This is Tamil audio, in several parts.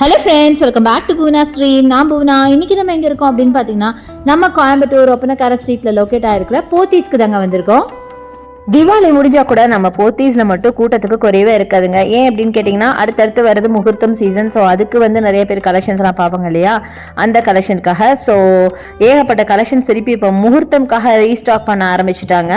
Hello friends welcome back to Poona stream நான் பூனா இன்றைக்கி நம்ம எங்கே இருக்கோம் அப்படின்னு பார்த்தீங்கன்னா நம்ம கோயம்புத்தூர் ஒப்பனக்கார ஸ்ட்ரீட்டில் லொக்கேட் ஆகிருக்கிற போத்தீஸ்க்கு தாங்க வந்திருக்கோம். தீபாவளி முடிஞ்சா கூட நம்ம போத்தீஸ்ல மட்டும் கூட்டத்துக்கு குறைவே இருக்காதுங்க. ஏன் அப்படின்னு கேட்டிங்கன்னா அடுத்தடுத்து வருது முகூர்த்தம் சீசன் ஸோ அதுக்கு வந்து நிறைய பேர் கலெக்ஷன்ஸ்லாம் பார்ப்பாங்க இல்லையா? அந்த கலெக்ஷனுக்காக ஸோ ஏகப்பட்ட கலெக்ஷன்ஸ் திருப்பி இப்போ முகூர்த்தம்காக ரீஸ்டாக் பண்ண ஆரம்பிச்சிட்டாங்க.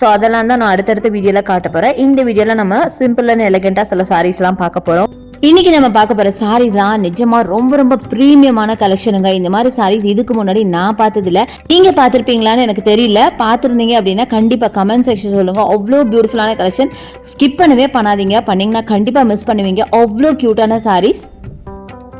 ஸோ அதெல்லாம் தான் நான் அடுத்தடுத்த வீடியோவில் காட்ட போகிறேன் இந்த வீடியோவில் நம்ம சிம்பிள் அண்ட் எலகெண்ட்டாக சில சாரீஸ்லாம் பார்க்க போகிறோம் இன்னைக்கு நம்ம பார்க்க போகிற சாரீஸ்லாம் நிஜமா ரொம்ப ரொம்ப ப்ரீமியமான கலெக்ஷனுங்க இந்த மாதிரி சாரீஸ் இதுக்கு முன்னாடி நான் பார்த்ததில்ல. நீங்க பார்த்துருப்பீங்களான்னு எனக்கு தெரியல. பார்த்துருந்தீங்க அப்படின்னா கண்டிப்பா கமெண்ட் செக்ஷன் சொல்லுங்க. அவ்வளோ பியூட்டிஃபுல்லான கலெக்ஷன் ஸ்கிப் பண்ணவே பண்ணாதீங்க. பண்ணீங்கன்னா கண்டிப்பா மிஸ் பண்ணுவீங்க. அவ்வளோ க்யூட்டான சாரீஸ்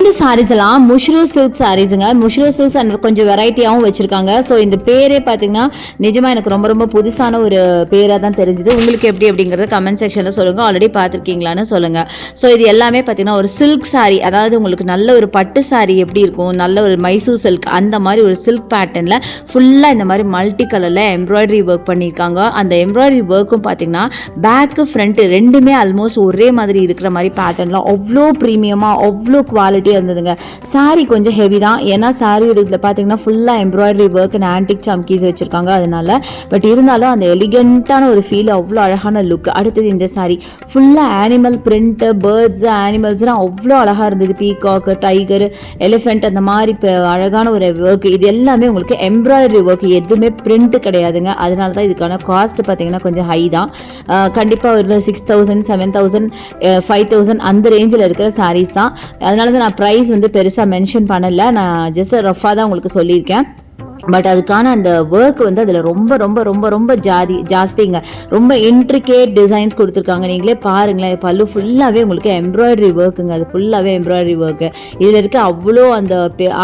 இந்த சாரீஸ் எல்லாம் முஷ்ரூ சில்க் சாரீஸுங்க முஷ்ரூ சில்க்ஸ் அண்ட் கொஞ்சம் வெரைட்டியாகவும் வச்சிருக்காங்க. ஸோ இந்த பேரே பார்த்தீங்கன்னா நிஜமாக எனக்கு ரொம்ப ரொம்ப புதுசான ஒரு பேராக தான் தெரிஞ்சுது. உங்களுக்கு எப்படி அப்படிங்கிறத கமெண்ட் செக்ஷனில் சொல்லுங்கள் ஆல்ரெடி பார்த்துருக்கீங்களான்னு சொல்லுங்கள் ஸோ இது எல்லாமே பார்த்தீங்கன்னா ஒரு சில்க் சாரீ அதாவது உங்களுக்கு நல்ல ஒரு பட்டு சாரீ எப்படி இருக்கும்? நல்ல ஒரு மைசூர் சில்க் அந்த மாதிரி ஒரு சில்க் பேட்டர்னில் ஃபுல்லாக இந்த மாதிரி மல்டி கலரில் எம்ப்ராய்டரி ஒர்க் பண்ணியிருக்காங்க. அந்த எம்ப்ராய்டரி ஒர்க்கும் பார்த்தீங்கன்னா பேக்கு ஃப்ரண்ட்டு ரெண்டுமே ஆல்மோஸ்ட் ஒரே மாதிரி இருக்கிற மாதிரி பேட்டர்னில் அவ்வளோ ப்ரீமியமாக அவ்வளோ குவாலிட்டி இருந்ததுங்க. Saree கொஞ்சம் ஹெவி தான். ஏன்னா சாரியோட இதில் பார்த்தீங்கன்னா ஃபுல்லாக எம்ப்ராய்டரி ஒர்க் அண்ட் ஆன்டிக் சம்கீஸ் வச்சுருக்காங்க. அதனால பட் இருந்தாலும் அந்த எலிகெண்ட்டான ஒரு ஃபீல் அவ்வளோ அழகான லுக் அடுத்தது இந்த saree. ஃபுல்லாக ஆனிமல் பிரிண்ட்டு பேர்ட்ஸ் ஆனிமல்ஸ்லாம் அவ்வளோ அழகாக இருந்தது. பீகாக் டைகர் எலிஃபெண்ட் அந்த மாதிரி இப்போ அழகான ஒரு ஒர்க் இது எல்லாமே உங்களுக்கு எம்ப்ராய்டரி ஒர்க் எதுவுமே பிரிண்ட் கிடையாதுங்க. அதனால தான் இதுக்கான காஸ்ட் பார்த்தீங்கன்னா கொஞ்சம் ஹை தான். கண்டிப்பாக ஒரு six thousand seven thousand five thousand அந்த ரேஞ்சில் இருக்கிற சாரீஸ் தான். அதனால தான் நான் ப்ரைஸ் வந்து பெருசாக மென்ஷன் பண்ணலை. நான் ஜஸ்ட் ரஃபாக தான் உங்களுக்கு சொல்லியிருக்கேன். பட் அதுக்கான அந்த ஒர்க் வந்து அதில் ரொம்ப ரொம்ப ரொம்ப ரொம்ப ஜாதி ஜாஸ்திங்க. ரொம்ப இன்ட்ரிகேட் டிசைன்ஸ் கொடுத்துருக்காங்க. நீங்களே பாருங்களேன். பல்லு ஃபுல்லாகவே உங்களுக்கு எம்ப்ராய்டரி ஒர்க்குங்க அது ஃபுல்லாகவே எம்ப்ராய்டரி ஒர்க்கு இதில் இருக்க அவ்வளோ அந்த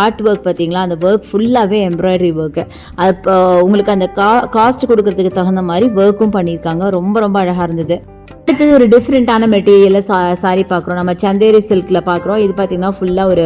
ஆர்ட் ஒர்க் பார்த்தீங்களா? அந்த ஒர்க் ஃபுல்லாகவே எம்ப்ராய்டரி ஒர்க்கு அது இப்போ உங்களுக்கு அந்த கா காஸ்ட் கொடுக்கறதுக்கு தகுந்த மாதிரி ஒர்க்கும் பண்ணியிருக்காங்க. ரொம்ப ரொம்ப அழகாக இருந்தது. அடுத்தது ஒரு டிஃப்ரெண்ட்டான மெட்டீரியலில் சா சாரி பார்க்குறோம் நம்ம சந்தேரி சில்கில் பார்க்குறோம் இது பார்த்தீங்கன்னா ஃபுல்லாக ஒரு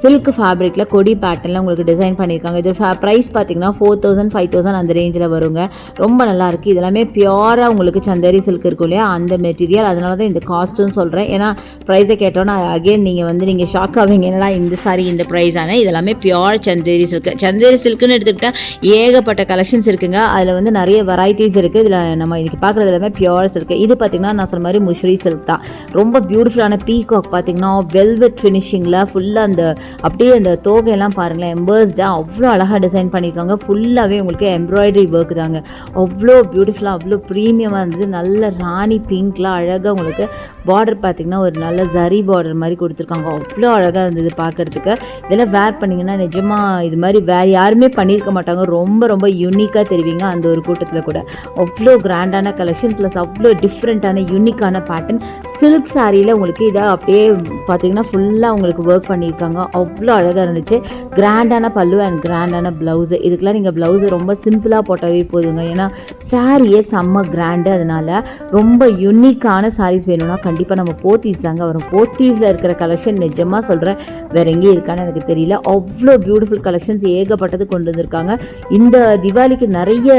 சில்க் ஃபேப்ரிக்கில் கொடி பேட்டர்னில் உங்களுக்கு டிசைன் பண்ணியிருக்காங்க இது ஃபே ப்ரைஸ் பார்த்தீங்கன்னா ஃபோர் தௌசண்ட் ஃபைவ் தௌசண்ட் அந்த ரேஞ்சில் வருங்க. ரொம்ப நல்லாயிருக்கு இதெல்லாமே பியூராக உங்களுக்கு சந்தேரி சில்க் இருக்கும் இல்லையா? அந்த மெட்டீரியல் அதனால தான் இந்த காஸ்ட்டும் சொல்கிறேன் ஏன்னா ப்ரைஸை கேட்டோன்னா அகைன் நீங்கள் வந்து நீங்கள் ஷாக் ஆவீங்க. என்னடா இந்த சாரி இந்த ப்ரைஸ் ஆனால் இதெல்லாமே பியூர் சந்தேரி சில்க் சந்தேரி சில்க்குன்னு எடுத்துக்கிட்டால் ஏகப்பட்ட கலெக்ஷன்ஸ் இருக்குங்க. அதில் வந்து நிறைய வெரைட்டிஸ் இருக்குது இதில் நம்ம இன்றைக்கி பார்க்குறது எல்லாமே பியூர் சில்க் இது பார்த்தீங்கன்னா நான் சொன்ன மாதிரி முஷ்ரி சில்க் தான். ரொம்ப பியூட்டிஃபுல்லான பீகாக் பார்த்தீங்கன்னா வெல்வெட் ஃபினிஷிங்கில் ஃபுல்லாக அந்த அப்படியே அந்த தோகையெல்லாம் பாருங்களேன் எம்பர்ஸ்டாக அவ்வளோ அழகாக டிசைன் பண்ணியிருக்காங்க. ஃபுல்லாகவே உங்களுக்கு எம்ப்ராய்டரி ஒர்க் தாங்க. அவ்வளோ பியூட்டிஃபுல்லாக அவ்வளோ ப்ரீமியமாக இருந்தது. நல்ல ராணி பிங்க்லாம் அழகாக உங்களுக்கு பார்டர் பார்த்தீங்கன்னா ஒரு நல்ல ஜரி பார்டர் மாதிரி கொடுத்துருக்காங்க. அவ்வளோ அழகாக இருந்தது பார்க்குறதுக்கு. இதெல்லாம் வேர் பண்ணிங்கன்னா நிஜமாக இது மாதிரி வேறு யாருமே பண்ணியிருக்க மாட்டாங்க. ரொம்ப ரொம்ப யூனிக்காக தெரிவிங்க அந்த ஒரு கூட்டத்தில் கூட. அவ்வளோ கிராண்டான கலெக்ஷன் ப்ளஸ் அவ்வளோ டிஃப்ரெண்ட்டான யூனிக்கான பேட்டர்ன் சில்க் சாரியில் உங்களுக்கு இதை அப்படியே பார்த்தீங்கன்னா ஃபுல்லாக உங்களுக்கு ஒர்க் பண்ணியிருக்காங்க. அவ்வளோ அழகாக இருந்துச்சு. கிராண்டான பல்லு அண்ட் கிராண்டான ப்ளவுஸு இதுக்கெல்லாம் நீங்கள் ப்ளவுஸு ரொம்ப சிம்பிளாக போட்டாவே போதுங்க. ஏன்னா சாரியே செம்ம கிராண்டு அதனால் ரொம்ப யூனிக்கான சாரீஸ் வேணும்னா கண்டிப்பாக நம்ம போத்தீஸ் தாங்க வரும். போத்தீஸில் இருக்கிற கலெக்ஷன் நிஜமாக சொல்கிறேன் வேற எங்கேயும் இருக்கான்னு எனக்கு தெரியல. அவ்வளோ பியூட்டிஃபுல் கலெக்ஷன்ஸ் ஏகப்பட்டது கொண்டு வந்திருக்காங்க. இந்த திவாலிக்கு நிறைய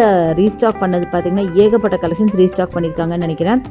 ரீஸ்டாக் பண்ணது பார்த்திங்கன்னா ஏகப்பட்ட கலெக்ஷன்ஸ் ரீஸ்டாக் பண்ணியிருக்காங்கன்னு நினைக்கிறேன்.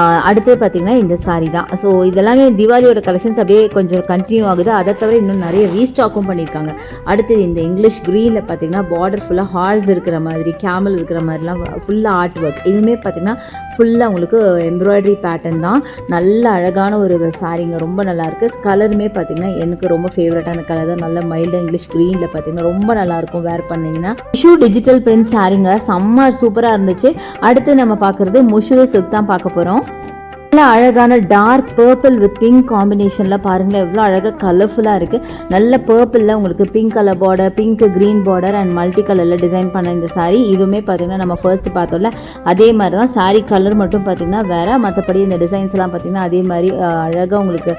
அடுத்தது அடுத்து பார்த்தீங்கன்னா இந்த சாரீ தான். ஸோ இதெல்லாமே திவாலியோட கலெக்ஷன்ஸ் அப்படியே கொஞ்சம் கண்டினியூ ஆகுது. அதை தவிர இன்னும் நிறைய ரீஸ்டாக்கும் பண்ணியிருக்காங்க. அடுத்து இந்த இங்கிலீஷ் க்ரீனில் பார்த்தீங்கன்னா பார்டர் ஃபுல்லாக ஹார்ஸ் இருக்கிற மாதிரி கேமல் இருக்கிற மாதிரிலாம் ஃபுல்லாக ஆர்ட் ஒர்க் இதுவுமே பார்த்தீங்கன்னா ஃபுல்லாக உங்களுக்கு எம்ப்ராய்டரி பேட்டர்ன் தான். நல்ல அழகான ஒரு சாரீங்க ரொம்ப நல்லாயிருக்கு கலருமே பார்த்தீங்கன்னா எனக்கு ரொம்ப ஃபேவரட்டான கலர் தான். நல்ல மைல்டு இங்கிலீஷ் க்ரீனில் பார்த்தீங்கன்னா ரொம்ப நல்லாயிருக்கும் வேர் பண்ணிங்கன்னா. இஷ்யூ டிஜிட்டல் பிரிண்ட் சாரீங்க செம்ம சூப்பராக இருந்துச்சு. அடுத்து நம்ம பார்க்குறது முஷு சில்க் தான் பார்க்க போகிறோம் irmãos? நல்ல அழகான டார்க் பர்பிள் வித் பிங்க் காம்பினேஷனில் பாருங்களேன் எவ்வளோ அழகாக கலர்ஃபுல்லாக இருக்குது நல்ல பர்பிளில் உங்களுக்கு pink colour border pink green border and multi கலரில் டிசைன் பண்ண இந்த சாரீ இதுவுமே பார்த்திங்கன்னா நம்ம ஃபர்ஸ்ட் பார்த்தோம்ல அதே மாதிரி தான் சாரீ கலர் மட்டும் பார்த்தீங்கன்னா வேறு மற்றபடி இந்த டிசைன்ஸ்லாம் பார்த்திங்கன்னா அதே மாதிரி அழகாக உங்களுக்கு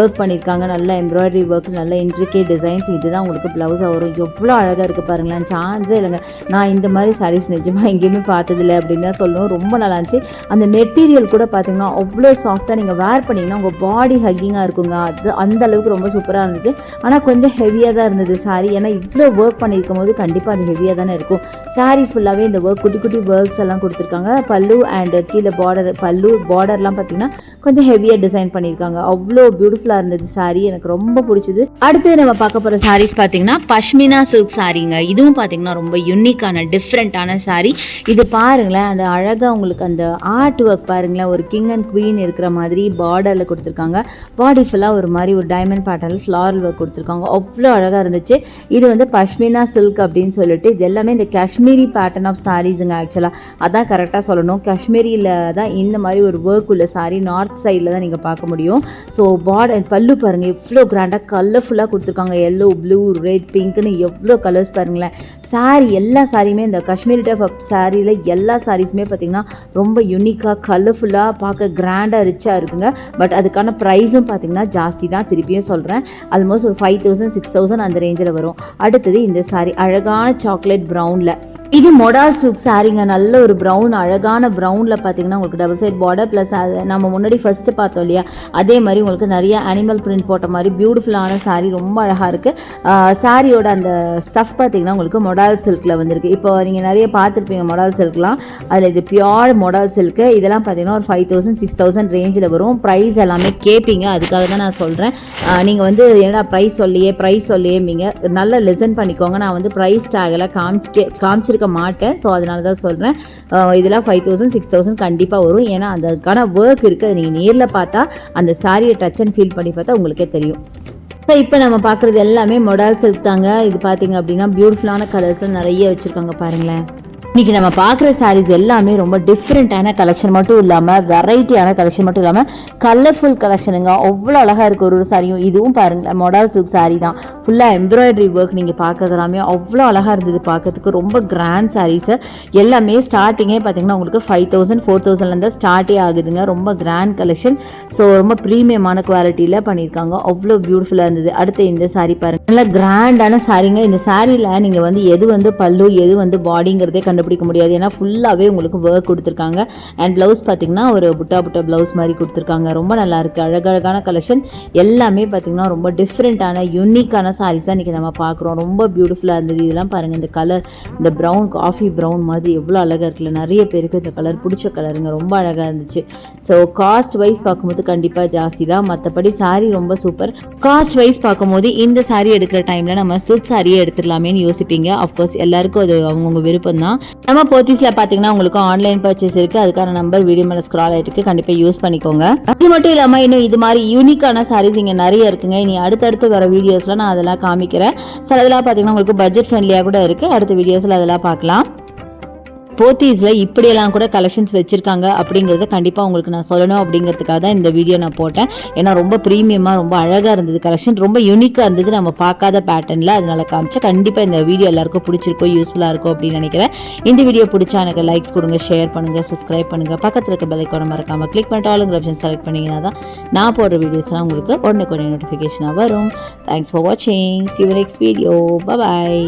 ஒர்க் பண்ணியிருக்காங்க நல்ல எம்ப்ராய்டரி ஒர்க் நல்ல இன்ட்ரிகே டிசைன்ஸ் இதுதான் உங்களுக்கு ப்ளவுஸாக வரும். எவ்வளோ அழகாக இருக்குது பாருங்களேன். சான்ஸே இல்லைங்க. நான் இந்த மாதிரி சாரீஸ் நிஜமாக எங்கேயுமே பார்த்ததில்ல அப்படின்னு தான் சொல்லணும். ரொம்ப நல்லா இருந்துச்சு. அந்த மெட்டீரியல் கூட பார்த்திங்கன்னா அவ்வளோ சாஃப்டாக நீங்கள் வேர் பண்ணிங்கன்னா உங்கள் பாடி ஹக்கிங்காக இருக்குங்க. அது அந்த அளவுக்கு ரொம்ப சூப்பராக இருந்தது. ஆனால் கொஞ்சம் ஹெவியாக தான் இருந்தது சாரி ஏன்னா இவ்வளோ ஒர்க் பண்ணியிருக்கும் போது கண்டிப்பாக அது ஹெவியாக தானே இருக்கும். சாரி ஃபுல்லாகவே இந்த ஒர்க் குட்டி குட்டி ஒர்க்ஸ் எல்லாம் கொடுத்துருக்காங்க. பல்லு அண்ட் கீழே பார்டர் பல்லு பார்டர்லாம் பார்த்தீங்கன்னா கொஞ்சம் ஹெவியாக டிசைன் பண்ணியிருக்காங்க. அவ்வளோ பியூட்டிஃபுல்லாக இருந்தது சாரி எனக்கு ரொம்ப பிடிச்சது. அடுத்து நம்ம பார்க்க போகிற சாரீஸ் பார்த்தீங்கன்னா பஷ்மினா சில்க் சாரீங்க இதுவும் பார்த்தீங்கன்னா ரொம்ப யூனிக்கான டிஃப்ரெண்ட்டான சாரி இது பாருங்களேன் அந்த அழகாக உங்களுக்கு அந்த ஆர்ட் ஒர்க் பாருங்களேன். ஒரு கிங் அண்ட் குவீன் இருக்கிற மாதிரி பார்டரில் கொடுத்துருக்காங்க. பாடி ஃபுல்லாக ஒரு மாதிரி ஒரு டைமண்ட் பேட்டர்னில் ஃப்ளாரல் ஒர்க் கொடுத்துருக்காங்க. அவ்வளோ அழகாக இருந்துச்சு. இது வந்து பஷ்மினா சில்க் அப்படின்னு சொல்லிட்டு இது எல்லாமே இந்த காஷ்மீரி பேட்டர்ன் ஆஃப் சாரீஸுங்க ஆக்சுவலாக அதான் கரெக்டாக சொல்லணும். காஷ்மீரியில் தான் இந்த மாதிரி ஒரு ஒர்க் உள்ள saree நார்த் சைடில் தான் நீங்கள் பார்க்க முடியும். ஸோ பார்டர் பல்லு பாருங்கள் எவ்வளோ கிராண்டாக கலர்ஃபுல்லாக கொடுத்துருக்காங்க. எல்லோ ப்ளூ ரெட் பிங்க்னு எவ்வளோ கலர்ஸ் பாருங்களேன். Saree எல்லா சாரியுமே இந்த காஷ்மீரி டைப் ஆஃப் சாரியில் எல்லா சாரீஸுமே பார்த்திங்கன்னா ரொம்ப யூனிக்காக கலர்ஃபுல்லாக பார்க்க கிராண்டாக ரிச்சாக இருக்குங்க. பட் அதுக்கான ப்ரைஸும் பார்த்தீங்கன்னா ஜாஸ்தி தான். திருப்பியும் சொல்கிறேன் ஆல்மோஸ்ட் ஒரு ஃபைவ் தௌசண்ட் சிக்ஸ் தௌசண்ட் அந்த ரேஞ்சில் வரும். அடுத்தது இந்த சாரி அழகான சாக்லேட் ப்ரௌனில் இது மொடால் சில்க் சாரீங்க நல்ல ஒரு ப்ரௌன் அழகான ப்ரௌனில் பார்த்தீங்கன்னா உங்களுக்கு டபுள் சைட் பார்டர் ப்ளஸ் நம்ம முன்னாடி ஃபஸ்ட்டு பார்த்தோம் இல்லையா? அதே மாதிரி உங்களுக்கு நிறைய அனிமல் பிரிண்ட் போட்ட மாதிரி பியூட்டிஃபுல்லான சாரீ ரொம்ப அழகாக இருக்குது சாரியோட அந்த ஸ்டஃப் பார்த்தீங்கன்னா உங்களுக்கு மொடால் சில்கில் வந்திருக்கு. இப்போ நீங்கள் நிறைய பார்த்துருப்பீங்க மொடால் சில்க்லாம் அதில் இது பியோர் மொடால் சில்க்கு இதெல்லாம் பார்த்தீங்கன்னா ஒரு ஃபைவ் தௌசண்ட் சிக்ஸ் தௌசண்ட் ரேஞ்சில் வரும். ப்ரைஸ் எல்லாமே கேட்பீங்க அதுக்காக தான் நான் சொல்கிறேன் நீங்கள் வந்து என்னடா ப்ரைஸ் சொல்லியே ப்ரைஸ் சொல்லியேம்பிங்க. நல்லா லெசன் பண்ணிக்கோங்க. நான் வந்து ப்ரைஸ் டேகில் காமிச்சு காமிச்சிருக்கேன். எடுத்துக்க மாட்டேன். ஸோ அதனால தான் சொல்கிறேன் இதெல்லாம் ஃபைவ் தௌசண்ட் சிக்ஸ் தௌசண்ட் கண்டிப்பாக வரும். ஏன்னா அதுக்கான ஒர்க் இருக்குது அதை நீங்கள் நேரில் பார்த்தா அந்த சாரியை டச் அண்ட் ஃபீல் பண்ணி பார்த்தா உங்களுக்கே தெரியும். ஸோ இப்போ நம்ம பார்க்குறது எல்லாமே மொடால் சில்க் தாங்க. இது பார்த்தீங்க அப்படின்னா பியூட்டிஃபுல்லான கலர்ஸில் நிறைய வச்சுருக்காங்க பாருங்களேன். இன்னைக்கு நம்ம பார்க்குற சாரீஸ் எல்லாமே ரொம்ப டிஃப்ரெண்ட்டான கலெக்ஷன் மட்டும் இல்லாமல் வெரைட்டியான கலெக்ஷன் மட்டும் இல்லாமல் கலர்ஃபுல் கலெக்ஷனுங்க அவ்வளோ அழகாக இருக்குது ஒரு ஒரு சாரியும் இதுவும் பாருங்களேன் மொடால் சில்க் சாரீ தான். ஃபுல்லாக எம்ப்ராய்டரி ஒர்க் நீங்கள் பார்க்கறது எல்லாமே அவ்வளோ அழகாக இருந்தது பார்க்கறதுக்கு. ரொம்ப கிராண்ட் சாரீஸு எல்லாமே ஸ்டார்டிங்கே பார்த்தீங்கன்னா உங்களுக்கு ஃபைவ் தௌசண்ட் ஃபோர் தௌசண்ட்லேருந்து ஸ்டார்ட்டே ஆகுதுங்க. ரொம்ப கிராண்ட் கலெக்ஷன் ஸோ ரொம்ப ப்ரீமியமான குவாலிட்டியில் பண்ணியிருக்காங்க. அவ்வளோ பியூட்டிஃபுல்லாக இருந்தது. அடுத்து இந்த saree பாருங்க. நல்லா கிராண்டான சாரீங்க இந்த சாரியில் நீங்கள் வந்து எது வந்து பல்லு எது வந்து பாடிங்கிறதே கண்டுபிடிக்க முடியாது. ஏன்னா ஃபுல்லாகவே உங்களுக்கு ஒர்க் கொடுத்துருக்காங்க. அண்ட் ப்ளவுஸ் பார்த்தீங்கன்னா ஒரு புட்டா புட்டா ப்ளவுஸ் மாதிரி கொடுத்துருக்காங்க. ரொம்ப நல்லா இருக்குது அழகழகான கலெக்ஷன் எல்லாமே பார்த்தீங்கன்னா ரொம்ப டிஃப்ரெண்ட்டான யூனிக்கான சாரீஸ் தான் இன்றைக்கி நம்ம பார்க்குறோம் ரொம்ப பியூட்டிஃபுல்லாக இருந்தது. இதெல்லாம் பாருங்கள் இந்த கலர் இந்த ப்ரௌன் காஃபி ப்ரௌன் மாதிரி எவ்வளோ அழகாக இருக்குல்ல. நிறைய பேருக்கு இந்த கலர் பிடிச்ச கலருங்க ரொம்ப அழகாக இருந்துச்சு. ஸோ காஸ்ட் வைஸ் பார்க்கும்போது கண்டிப்பாக ஜாஸ்தி தான். மற்றபடி சாரீ ரொம்ப சூப்பர் காஸ்ட் வைஸ் பார்க்கும்போது இந்த சாரீ எடுக்கிற டைமில் நம்ம சில்க் சாரியே எடுத்துடலாமேன்னு யோசிப்பீங்க. அஃப்கோர்ஸ் எல்லாருக்கும் அது அவங்கவுங்க விருப்பம் தான் நம்ம போத்தீஸில் பார்த்தீங்கன்னா உங்களுக்கு ஆன்லைன் பர்ச்சேஸ் இருக்குது அதுக்கான நம்பர் வீடியோ மேல ஸ்க்ரால் ஆகிட்டு கண்டிப்பாக யூஸ் பண்ணிக்கோங்க. அது மட்டும் இல்லாமல் இன்னும் இது மாதிரி யூனிக்கான சாரீஸ் இங்க நிறைய இருக்குங்க. இனி அடுத்தடுத்து வர வீடியோஸ்ல நான் அதெல்லாம் காமிக்கிறேன். சில இதெல்லாம் பார்த்தீங்கன்னா உங்களுக்கு பட்ஜெட் ஃப்ரெண்ட்லியாக கூட இருக்குது அடுத்த வீடியோஸில் அதெல்லாம் பார்க்கலாம். போத்தீஸில் இப்படியெல்லாம் கூட கலெக்ஷன்ஸ் வச்சுருக்காங்க அப்படிங்கிறத கண்டிப்பாக உங்களுக்கு நான் சொல்லணும் அப்படிங்கிறதுக்காக தான் இந்த வீடியோ நான் போட்டேன். ஏன்னா ரொம்ப ப்ரீமியமாக ரொம்ப அழகாக இருந்தது. கலெக்ஷன் ரொம்ப யூனிக்காக இருந்தது. நம்ம பார்க்காத பேட்டர்னில் அதனால் காமிச்சா கண்டிப்பாக இந்த வீடியோ எல்லாருக்கும் பிடிச்சிருக்கோம் யூஸ்ஃபுல்லாக இருக்கும் அப்படின்னு நினைக்கிறேன். இந்த வீடியோ பிடிச்சா எனக்கு லைக்ஸ் கொடுங்க ஷேர் பண்ணுங்கள் சப்ஸ்கிரைப் பண்ணுங்கள் பக்கத்தில் இருக்க பெல்லைக்கான மறக்காமல் கிளிக் பண்ணிட்டு ஆளுங்கிற ஆப்ஷன் செலக்ட் பண்ணிங்கன்னா தான் நான் போடுற வீடியோஸ்லாம் உங்களுக்கு உடனுக்குடனே நோட்டிஃபிகேஷனாக வரும். தேங்க்ஸ் ஃபார் வாட்சிங் சி நெக்ஸ்ட் வீடியோ பாய்